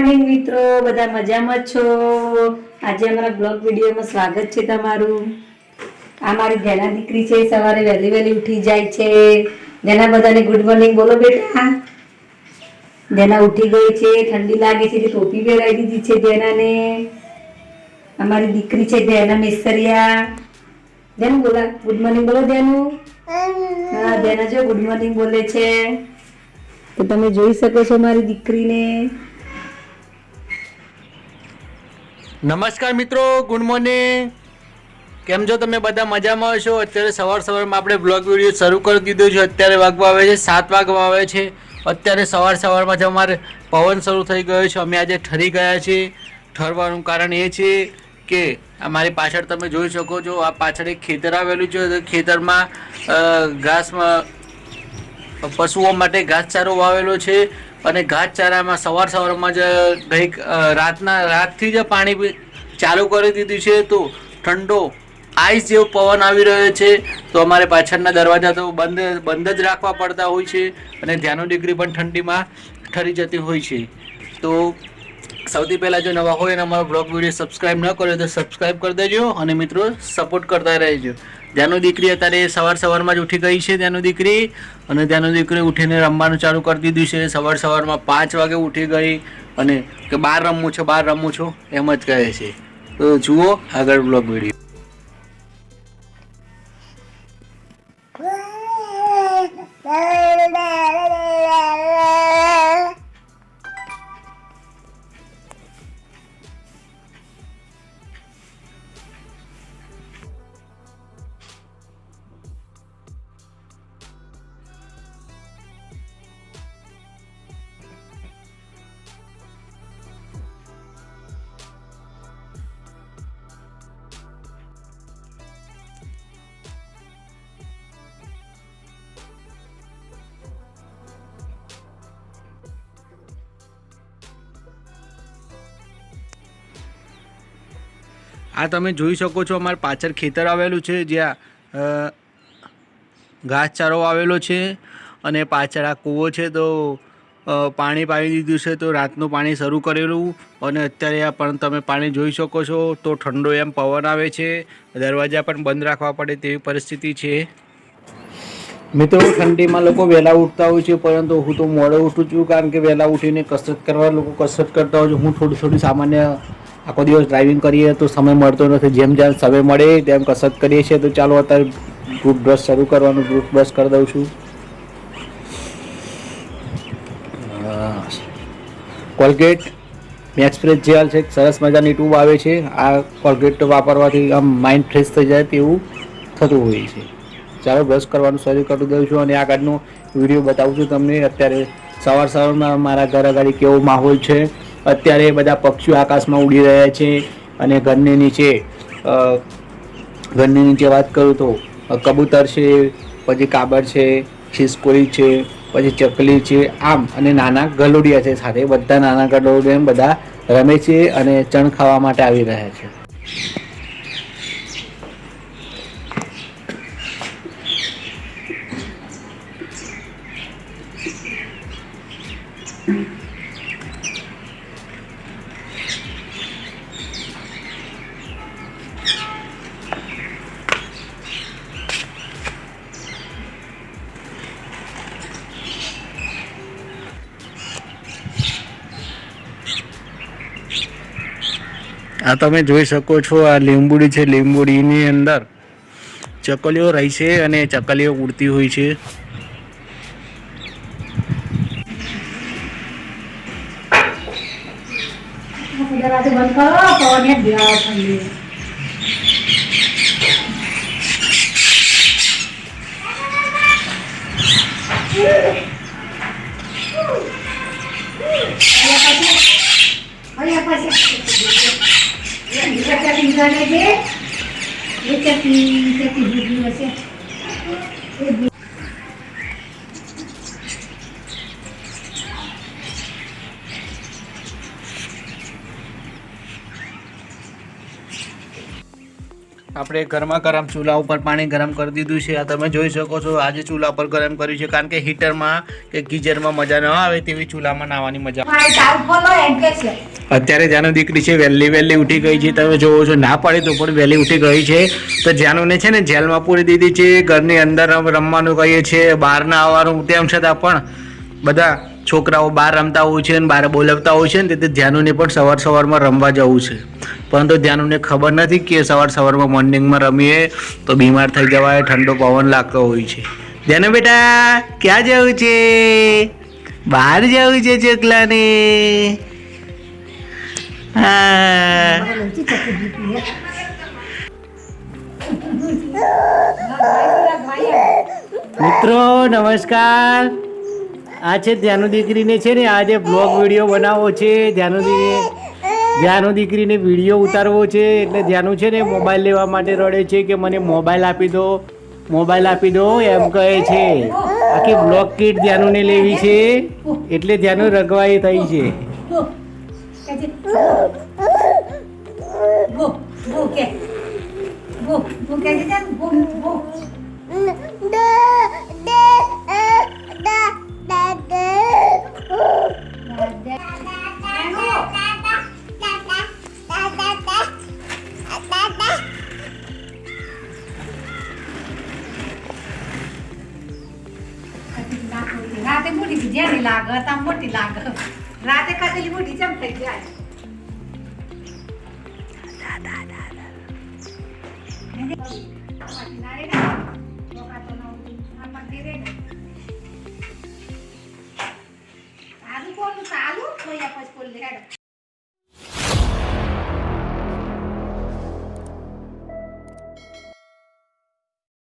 Morning મિત્રો, બધા મજામાં છો? આજે અમારા બ્લોગ વિડીયોમાં સ્વાગત છે તમારું. આ મારી ધ્યાના દીકરી છે, સવારે વહેલી વહેલી ઉઠી જાય છે. જેના બધાને ગુડ મોર્નિંગ બોલો બેટા. જેના ઉઠી ગઈ છે, ઠંડી લાગે છે ટોપી પહેરાવી દીધી છે ધ્યાનાને અમારી દીકરી છે ધ્યાના મેસરિયા. ધ્યાન બોલા ગુડ મોર્નિંગ બોલો ધ્યાનું હા ધ્યાના જો ગુડ મોર્નિંગ બોલે છે. તો તમે જોઈ શકો છો મારી દીકરીને. નમસ્કાર મિત્રો, ગુડ મોર્નિંગ. કેમ છો તમે બધા? મજામાં હશો? અત્યારે સવાર સવારમાં આપણે બ્લોગ વીડિયો શરૂ કરી દીધો છે. અત્યારે વાગવા આવે છે, સાત વાગવા આવે છે. અત્યારે સવાર સવારમાં જ અમારે પવન શરૂ થઈ ગયો છે. અમે આજે ઠરી ગયા છીએ. ઠરવાનું કારણ એ છે કે અમારી પાછળ તમે જોઈ શકો છો, આ પાછળ એક ખેતર આવેલું છે. ખેતરમાં ઘાસમાં, પશુઓ માટે ઘાસચારો વાવેલો છે. અને ઘાસચારામાં સવાર સવારમાં જ ગઈ રાતના, રાતથી જ પાણી ચાલુ કરી દીધું છે. તો ઠંડો આઈસ જેવો પવન આવી રહ્યો છે. તો અમારે પાછળના દરવાજા તો બંધ બંધ જ રાખવા પડતા હોય છે. અને ધ્યાનો ડિગ્રી પણ ઠંડીમાં ઠરી જતી હોય છે. તો સૌથી પહેલાં જો નવા હોય અને અમારો બ્લોગ વીડિયો સબસ્ક્રાઇબ ન કર્યો તો સબસ્ક્રાઈબ કરી દેજો અને મિત્રો સપોર્ટ કરતા રહેજો. ત્યાંનું દીકરી અત્યારે સવાર સવારમાં જ ઉઠી ગઈ છે ત્યાંનું દીકરી અને ત્યાંનું દીકરી ઉઠીને રમવાનું ચાલુ કરી દીધું છે. સવાર સવારમાં પાંચ વાગે ઉઠી ગઈ અને કે બહાર રમવું છો બહાર રમવું છું એમ જ કહે છે. તો જુઓ આગળ બ્લોગ વીડિયો. આ તમે જોઈ શકો છો, અમારે પાછળ ખેતર આવેલું છે, જ્યાં ઘાસચારો આવેલો છે અને પાછળ આ કૂવો છે, તો પાણી પાવી દીધું છે, તો રાતનું પાણી શરૂ કરેલું અને અત્યારે આ પણ તમે પાણી જોઈ શકો છો, તો ઠંડો એમ પવન આવે છે, દરવાજા પણ બંધ રાખવા પડે તેવી પરિસ્થિતિ છે. મિત્રો, ઠંડીમાં લોકો વહેલા ઉઠતા હોય છે, પરંતુ હું તો મોડો ઉઠું છું, કારણ કે વહેલા ઉઠીને કસરત કરવા, લોકો કસરત કરતા હોય છે, હું થોડું થોડું સામાન્ય આખો દિવસ ડ્રાઇવિંગ કરીએ તો સમય મળતો નથી. જેમ જેમ સમય મળે તેમ કસરત કરીએ છીએ. તો ચાલો અત્યારે ટૂથ બ્રશ શરૂ કરવાનું. ટૂથ બ્રશ કરી દઉં છું. કોલગેટ મેક્સ ફ્રેશ જેલ છે, સરસ મજાની ટ્યુબ આવે છે. આ કોલગેટ વાપરવાથી આમ માઇન્ડ ફ્રેશ થઈ જાય તેવું થતું હોય છે. ચાલો બ્રશ કરવાનું શરૂ કરી દઉં છું અને આગળનો વીડિયો બતાવું છું તમને. અત્યારે સવાર સવારમાં મારા ઘર આગળ કેવો માહોલ છે અત્યારે બધા પક્ષીઓ આકાશમાં ઉડી રહ્યા છે અને ઘરની નીચે ઘરની નીચે વાત કરું તો કબૂતર છે, પછી કાબર છે ખિસકોલી છે, પછી ચકલી છે, આમ અને નાના ગલોડિયા છે સાથે. બધા નાના ગલોડિયા બધા રમે છે અને ચણ ખાવા માટે આવી રહ્યા છે. આ તમે જોઈ શકો છો, આ લીંબુડી છે. લીંબુડીની અંદર ચકલીઓ રહી છે અને ચકલીઓ ઉડતી હોય છે. પછી જડે છે. એ ચટણી ચટણી આપણે ગરમા ગરમ ચૂલા ઉપર પાણી ગરમ કરી દીધું છે. આ તમે જોઈ શકો છો આજે ચૂલા પર ગરમ કર્યું છે. કારણ કે હીટરમાં કે ગીઝરમાં મજા ન આવે તેવી ચૂલામાં નાવાની મજા. અત્યારે જ્યાંનું દીકરી છે વહેલી વહેલી ઉઠી ગઈ છે. તમે જોવો છો ના પાડી તો પણ વહેલી ઉઠી ગઈ છે. તો જાનુને છે ને જેલમાં પૂરી દીધી છે ઘરની અંદર રમવાનું કહીએ છીએ બહાર ના આવવાનું તેમ છતાં પણ બધા છોકરાઓ બહાર રમતા હોય છે અને બહાર બોલાવતા હોય છે ને તેથી ધ્યાનુને પણ સવાર સવારમાં રમવા જવું છે. પરંતુ ધ્યાનુને ખબર નથી કે સવાર સવારમાં મોર્નિંગમાં રમીએ તો બીમાર થઈ જવાય, ઠંડો પવન લાગતો હોય છે. ધ્યાનુ બેટા, ક્યાં જવું છે? બહાર જવું છે ચોકલાને? મિત્રો, નમસ્કાર. આ છે ધ્યાનુ દીકરીને છે ને આજે બ્લોગ વીડિયો બનાવવો છે ધ્યાનુ દીકરી ધ્યાનુ દીકરીને વીડિયો ઉતારવો છે એટલે ધ્યાનુ છે ને મોબાઈલ લેવા માટે રડે છે કે મને મોબાઈલ આપી દો મોબાઈલ આપી દો એમ કહે છે આખી બ્લોગ કીટ ધ્યાનુને લેવી છે એટલે ધ્યાનુ રગવાઈ થઈ છે રાતે મોટી જેની લાગ હતા મોટી લાગ રાતે ખાધેલી મોટી ચમ થઈ જાય ચાલુ કોનું ચાલુ કોઈ પછી બોલ હેડ